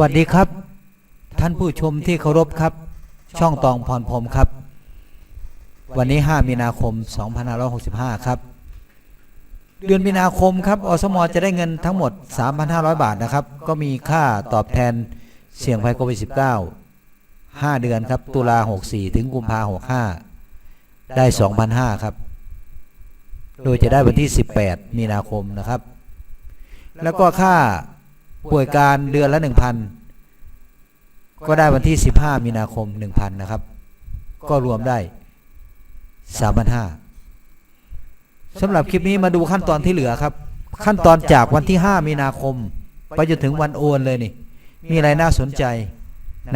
วัสดีครับ ท่านผู้ชมที่เคารพครับ ช่องตองพรพรมครับ วันนี้ 5 มีนาคม 2565 ครับ เดือนมีนาคมครับอสมจะได้เงินทั้งหมด 3,500 บาทนะครับ ก็มีค่าตอบแทนเสี่ยงภัยโควิด -19 5 เดือนครับ ตุลา 64 ถึงกุมภา65 ได้ 2,500 ครับ โดยจะได้วันที่ 18 มีนาคมนะครับ แล้วก็ค่า ป่วยการเดือนละ1,000ก็ได้วันที่15มีนาคม1,000นะครับ ก็รวมได้3,500สำหรับคลิปนี้มาดูขั้นตอนที่เหลือครับ ขั้นตอนจากวันที่5มีนาคม ไปจนถึงวันโอนเลยนี่ มีอะไรน่าสนใจ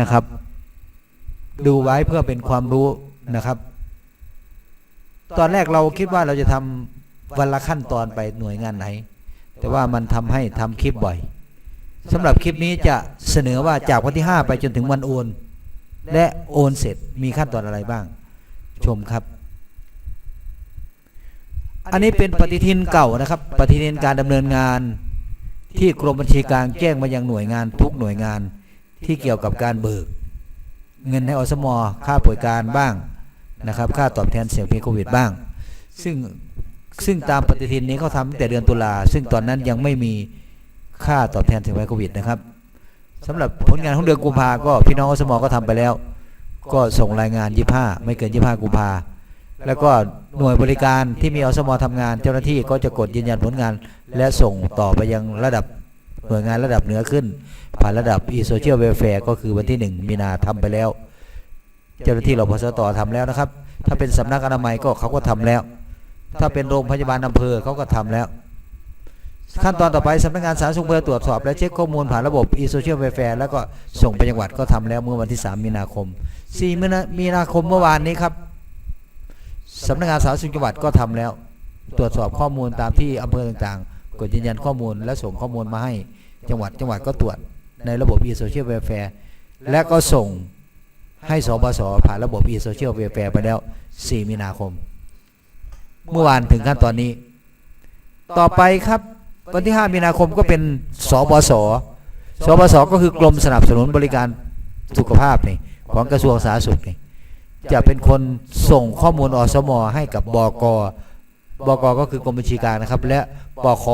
นะครับ ดูไว้เพื่อเป็นความรู้นะครับ ตอนแรกเราคิดว่าเราจะทำวันละขั้นตอนไปหน่วยงานไหน แต่ว่ามันทำให้ทำคลิปบ่อย สำหรับคลิปนี้จะเสนอว่าจากวันที่ 5 ไปจนถึงวันโอน และโอนเสร็จมีขั้นตอนอะไรบ้าง ชมครับ อันนี้เป็นปฏิทินเก่านะครับ ปฏิทินการดำเนินงาน ที่กรมบัญชีกลางแจ้งมายังหน่วยงานทุกหน่วยงาน ที่เกี่ยวกับการเบิก เงินให้อสมค่าป่วยการบ้างนะครับ ค่าตอบแทนเสี่ยงภัยโควิดบ้าง ซึ่งซึ่งตามปฏิทินนี้เขาทำตั้งแต่เดือนตุลาซึ่งตอนนั้นยังไม่มี ค่าตอบแทนเสี่ยงภัยโควิดนะครับสำหรับผลงานของเดือนกุมภาก็พี่น้องอสมอก็ทำไปแล้ว ก็ส่งรายงาน25ไม่เกิน25กุมภาแล้วก็หน่วยบริการที่มีอสมอทำงาน เจ้าหน้าที่ก็จะกดยืนยันผลงาน และส่งต่อไปยังระดับหน่วยงานระดับเหนือขึ้น ผ่านระดับ e-social welfare ก็คือวันที่ 1 มีนาทำไปแล้ว เจ้าหน้าที่เราพสตทำแล้วนะครับ ถ้าเป็นสำนักอนามัยก็เขาก็ทำแล้ว ถ้าเป็นโรงพยาบาลอำเภอเขาก็ทำแล้ว ขั้นตอนต่อไปสำนักงานสาธารณสุขอำเภอตรวจสอบและเช็คข้อมูลผ่านระบบ e-social welfare แล้วก็ส่งไปจังหวัดก็ทำแล้วเมื่อวันที่ 3 มีนาคม 4 มีนาคมเมื่อวานนี้ครับสำนักงานสาธารณสุขจังหวัดก็ทำแล้ว ตรวจสอบข้อมูลตามที่อำเภอต่างๆ กดยืนยันข้อมูลและส่งข้อมูลมาให้จังหวัดจังหวัดก็ตรวจในระบบ e-social welfare และก็ส่งให้สบสผ่านระบบ e-social welfare ไปแล้ว 4 มีนาคม เมื่อวานถึงขั้นตอนนี้ ต่อไปครับ วันที่ 5 มีนาคมก็เป็นสบสสบสก็คือกรมสนับสนุนบริการสุขภาพนี่ของกระทรวงสาธารณสุขนี่จะเป็นคนส่งข้อมูลอสม ให้กับบกบกก็คือกรมบัญชีกลางนะครับ และปค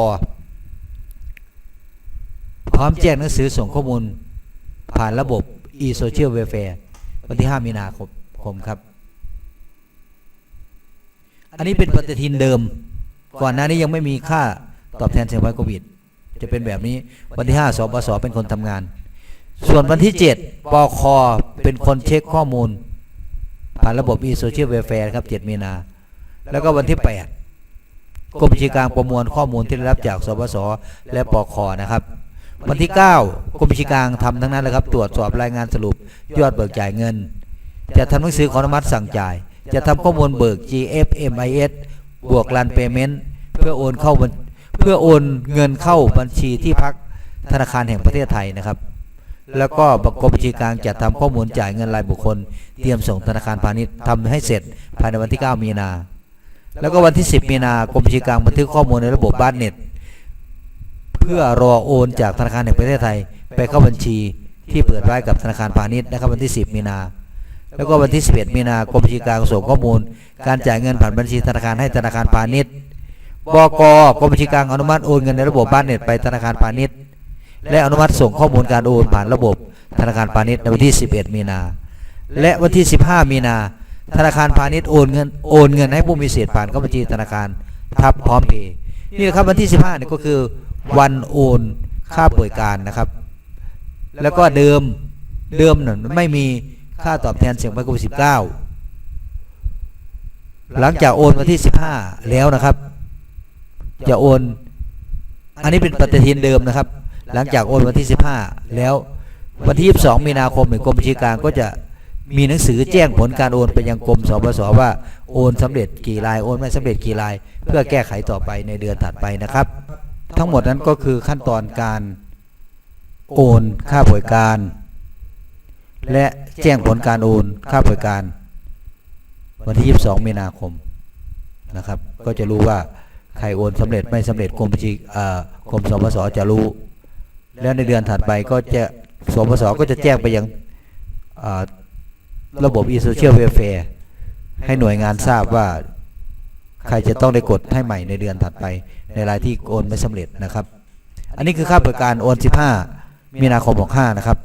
พร้อมแจ้งหนังสือส่งข้อมูลผ่านระบบ e-social welfare วันที่ 5 มีนาคมครับ อันนี้เป็นปฏิทินเดิม ก่อนหน้านี้ยังไม่มีค่า ตอบแทนเสี่ยงภัยโควิด จะเป็นแบบนี้วันที่5สปสเป็นคนทำงาน ส่วนวันที่ 7ปคเป็นคนเช็คข้อมูล ผ่านระบบ e-social welfare ครับ 7 มีนา แล้วก็วันที่ 8กรมบัญชีกลางประมวลข้อมูลที่ได้รับจากสปสและปคนะครับ วันที่ 9กรมบัญชีกลางทำทั้งนั้นเลยครับ ตรวจสอบรายงานสรุป ยอดเบิกจ่ายเงิน จะทำหนังสือขออนุมัติสั่งจ่าย จะทำข้อมูลเบิก GFMIS บวกรันเปเมนต์เพื่อโอนเข้าบัญ พื่อโอนเงินเข้าบัญชีที่พักธนาคารแห่งประเทศไทยนะครับ แล้วก็กรมบัญชีกลางจะทำข้อมูลจ่ายเงินรายบุคคล เตรียมส่งธนาคารพาณิชย์ทำให้เสร็จภายในวันที่ 9 มีนา แล้วก็วันที่ 10 มีนากรมบัญชีกลางบันทึกข้อมูลในระบบบ้านเน็ต เพื่อรอโอนจากธนาคารแห่งประเทศไทย ไปเข้าบัญชีที่เปิดไว้กับธนาคารพาณิชย์นะครับวันที่ 10 มีนา แล้วก็วันที่ 11 มีนากรมบัญชีกลางส่งข้อมูล การจ่ายเงินผ่านบัญชีธนาคารให้ธนาคารพาณิชย์ บกกรมบัญชีกลางอนุมัติโอนเงินในระบบบ้านเน็ตไปธนาคารพาณิชย์ และอนุมัติส่งข้อมูลการโอนผ่านระบบธนาคารพาณิชย์ในวันที่ 11 มีนา และวันที่ 15 มีนา ธนาคารพาณิชย์โอนเงินโอนเงินให้ผู้มีสิทธิ์ผ่านเข้าบัญชีธนาคารทับพร้อมเพย์นี่นะครับวันที่ 15นี่ก็คือวันโอนค่าป่วยการนะครับ แล้วก็เดิมเดิมน่ะไม่มีค่าตอบแทนเสี่ยงภัยโควิด -19 หลังจากโอนวันที่ 15 แล้วนะครับ จะโอน อันนี้เป็นปฏิทินเดิมนะครับ หลังจากโอนวันที่ 15 แล้ววันที่ 22 มีนาคมกรมบัญชีกลางก็จะมีหนังสือแจ้งผลการโอนไปยังกรมสบสว่าโอนสำเร็จกี่รายโอนไม่สำเร็จกี่ราย เพื่อแก้ไขต่อไปในเดือนถัดไปนะครับ ทั้งหมดนั้นก็คือขั้นตอนการโอนค่าบริการ และแจ้งผลการโอนค่าบริการ วันที่ 22 มีนาคมนะครับ ก็จะรู้ว่า ใครโอนสำเร็จไม่สำเร็จกรมบัญชีอ่ากรมสบสจะรู้ แล้วในเดือนถัดไปก็จะสปสก็จะแจ้งไปยังอ่าระบบ e-social welfare ให้หน่วยงานทราบว่าใครจะต้องได้กดให้ใหม่ในเดือนถัดไป ในรายที่โอนไม่สำเร็จนะครับ อันนี้คือค่าบริการโอน 15 มีนาคม65นะครับ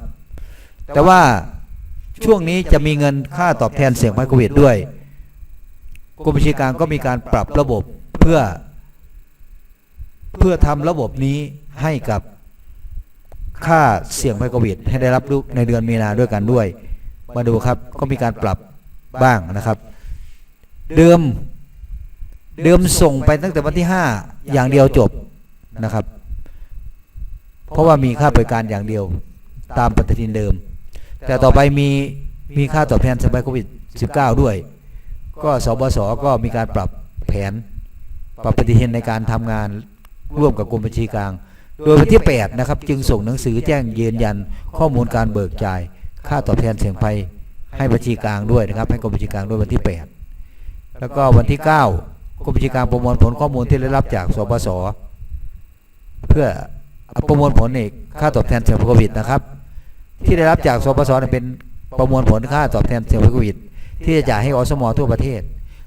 แต่ว่าช่วงนี้จะมีเงินค่าตอบแทนเสี่ยงภัยโควิดด้วยกรมบัญชีกลางก็มีการปรับระบบเพื่อ เพื่อทำระบบนี้ให้กับค่าเสี่ยงภัยโควิด ให้ได้รับรู้ในเดือนมีนาด้วยกันด้วย มาดูครับก็มีการปรับบ้างนะครับ เดิมเดิมส่งไปตั้งแต่วันที่ 5 อย่างเดียวจบนะครับ เพราะว่ามีค่าบริการอย่างเดียวตามปฏิทินเดิม แต่ต่อไปมีมีค่าตอบแทนสมัยโควิด -19 ด้วย ก็สบสก็มีการปรับแผน ปรับปฏิทินในการทำงาน ร่วมกับกรมบัญชีกลาง โดยวันที่ 8 นะครับ จึงส่งหนังสือแจ้งยืนยัน ข้อมูลการเบิกจ่าย ค่าตอบแทนเสี่ยงภัยให้บัญชีกลางด้วยนะครับ ให้กรมบัญชีกลางด้วยวันที่ 8 แล้วก็วันที่ 9กรมบัญชีกลางประมวลผลข้อมูลที่ได้รับจากสบสเพื่อประมวลผลเอกค่าตอบแทนเสี่ยงภัยโควิดนะครับ ที่ได้รับจากสปสเนี่ยเป็นประมวลผลค่าตอบแทนเสี่ยงภัยโควิดที่จะจ่ายให้อสมทั่วประเทศ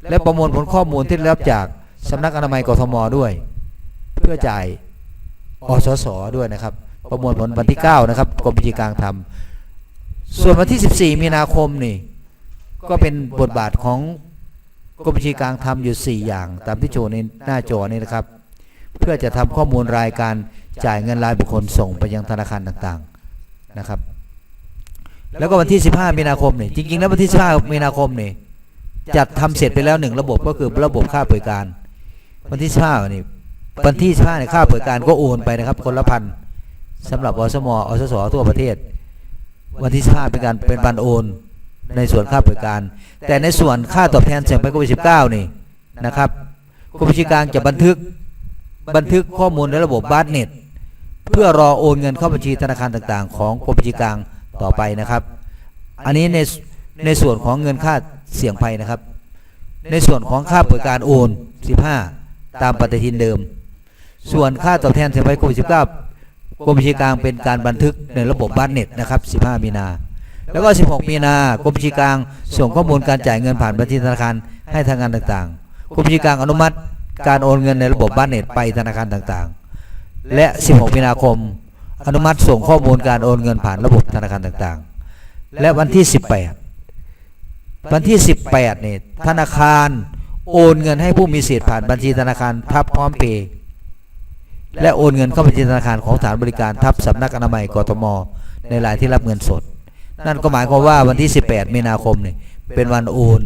และประมวลผลข้อมูลที่ได้รับจากสำนักอนามัยกทมด้วย เพื่อจ่ายอสสด้วยนะครับ ประมวลผลวันที่ 9 นะครับกรมบัญชีกลางทำส่วนวันที่ 14 มีนาคมนี่ ก็เป็นบทบาทของกรมบัญชีกลางทำอยู่ 4 อย่าง ตามที่โชว์ในหน้าจอนี่นะครับ เพื่อจะทำข้อมูลรายการจ่ายเงินรายบุคคลส่งไปยังธนาคารต่างๆนะครับ แล้วก็วันที่ 15 มีนาคมนี่จริงๆแล้ววันที่ 15 มีนาคมนี่จัดทำเสร็จไปแล้วหนึ่งระบบก็คือระบบค่าบริการ วันที่15นี่ วันที่15เนี่ยค่าบริการก็โอนไปนะครับ คนละพันสำหรับอสมอสสทั่วประเทศ วันที่15เป็นการเป็นบันโอน ในส่วนค่าบริการ แต่ในส่วนค่าตอบแทนเสี่ยงภัยโควิด -19 นี่นะครับกรมบัญชีกลางจะบันทึกบันทึกข้อมูลในระบบบาสเน็ตเพื่อรอโอนเงินเข้าบัญชีธนาคารต่างๆ ของกรมบัญชีกลางต่อไปนะครับ อันนี้ในในส่วนของเงินค่าเสี่ยงภัยนะครับ ในส่วนของค่าบริการโอน 15 ตามปฏิทินเดิม ส่วนค่าตอบแทนเสียงภัยโควิด -19 กรมบัญชีกลางเป็นการบันทึกในระบบบัตเน็ตนะครับ 15 มีนา แล้วก็ 16 มีนากรมบัญชีกลางส่งข้อมูลการจ่ายเงินผ่านบัญชีธนาคารให้ทางงานต่างๆ กรมบัญชีกลางอนุมัติการโอนเงินในระบบบัตเน็ตไปธนาคารต่างๆ และ 16 มีนาคม อนุมัติส่งข้อมูลการโอนเงินผ่านระบบธนาคารต่างๆ และวันที่ 18 วันที่ 18เนี่ยธนาคารโอนเงินให้ผู้มีสิทธิ์ผ่านบัญชีธนาคารทับพร้อมเพย์ และโอนเงินเข้าบัญชีธนาคารของสถานบริการทับสำนักอนามัยกทม ในรายที่รับเงินสด นั่นก็หมายความว่าวันที่ 18 มีนาคมเนี่ยเป็นวันโอน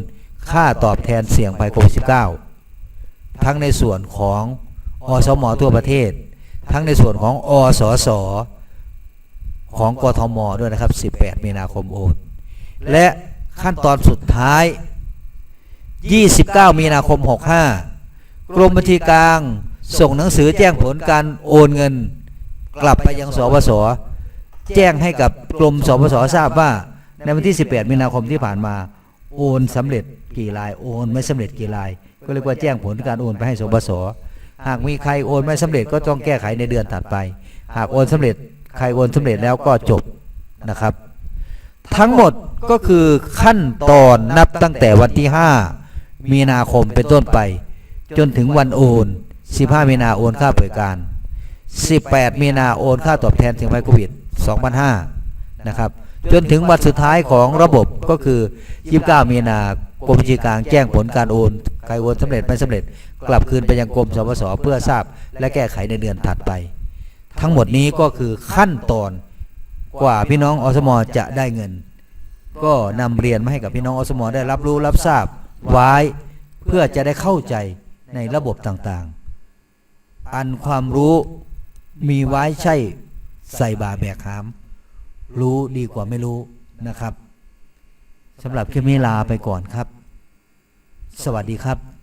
ค่าตอบแทนเสี่ยงภัยโควิด -19 ทั้งในส่วนของอสมทั่วประเทศ ทั้งในส่วนของอสสของกทมด้วยนะครับ 18 มีนาคมโอน และขั้นตอนสุดท้าย 29 มีนาคม 65 กรมบัญชีกลาง ส่งหนังสือแจ้งผลการโอนเงิน กลับไปยังสปสแจ้งให้กับกรมสปสทราบว่า ในวันที่ 18 มีนาคมที่ผ่านมา โอนสำเร็จกี่รายโอนไม่สำเร็จกี่ราย ก็เรียกว่าแจ้งผลการโอนไปให้สปสหากมีใครโอนไม่สำเร็จก็ต้องแก้ไขในเดือนถัดไป หากโอนสำเร็จใครโอนสำเร็จแล้วก็จบนะครับ ทั้งหมดก็คือขั้นตอนนับตั้งแต่วันที่ 5 มีนาคมเป็นต้นไป จนถึงวันโอน 15 มีนาโอนค่าบริการ 18 มีนาโอนค่าตอบแทนถึงไมโควิด2005นะครับจนถึงวันสุดท้ายของระบบก็คือ 29 มีนากรมบัญชีกลางแจ้งผลการโอนใครโอนสำเร็จไม่สำเร็จ กลับคืนไปยังกรมสปสเพื่อทราบ และแก้ไขในเดือนถัดไป ทั้งหมดนี้ก็คือขั้นตอนกว่าพี่น้องอสมจะได้เงิน ก็นำเรียนมาให้กับพี่น้องอสมได้รับรู้รับทราบไว้เพื่อจะได้เข้าใจในระบบต่างๆ อันความรู้มีไว้ใช่ใส่บาแบกหาม รู้ดีกว่าไม่รู้นะครับสำหรับคลิปนี้ลาไปก่อนครับ สวัสดีครับ